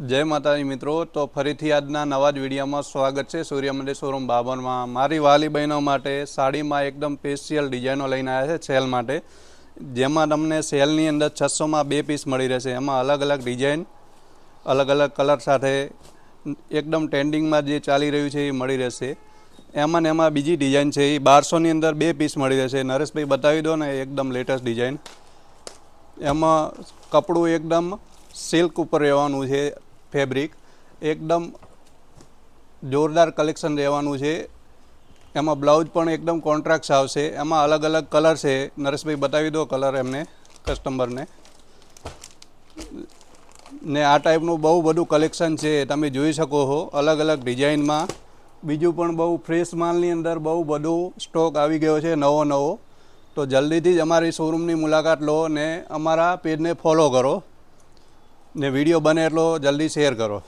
જય માતાજી મિત્રો, તો ફરીથી આજના નવા જ વિડીયોમાં સ્વાગત છે સૂર્યમંદિર શોરૂમ બાબરમાં મારી વાલી બહેનો માટે સાડીમાં એકદમ સ્પેશિયલ ડિઝાઇનો લઈને આવ્યા છે સેલ માટે. જેમાં તમને સેલની અંદર છસોમાં બે પીસ મળી રહેશે. એમાં અલગ અલગ ડિઝાઇન અલગ અલગ કલર સાથે એકદમ ટ્રેન્ડિંગમાં જે ચાલી રહ્યું છે એ મળી રહેશે. એમાં ને એમાં બીજી ડિઝાઇન છે, એ બારસોની અંદર બે પીસ મળી રહેશે. નરેશભાઈ બતાવી દો ને એકદમ લેટેસ્ટ ડિઝાઇન એમાં કપડું એકદમ સિલ્ક ઉપર રહેવાનું છે. ફેબ્રિક એકદમ જોરદાર કલેક્શન રહેવાનું છે. એમાં બ્લાઉઝ પણ એકદમ કોન્ટ્રાક્ટ્સ આવશે. એમાં અલગ અલગ કલર છે. નરેશભાઈ બતાવી દો કલર એમને, કસ્ટમરને. ને આ ટાઈપનું બહુ બધું કલેક્શન છે, તમે જોઈ શકો છો અલગ અલગ ડિઝાઇનમાં. બીજું પણ બહુ ફ્રેશ માલની અંદર બહુ બધું સ્ટોક આવી ગયો છે, નવો નવો. તો જલ્દીથી જ અમારી શોરૂમની મુલાકાત લો ને અમારા પેજને ફોલો કરો. ને વીડિયો બને એટલો જલ્દી શેર કરો.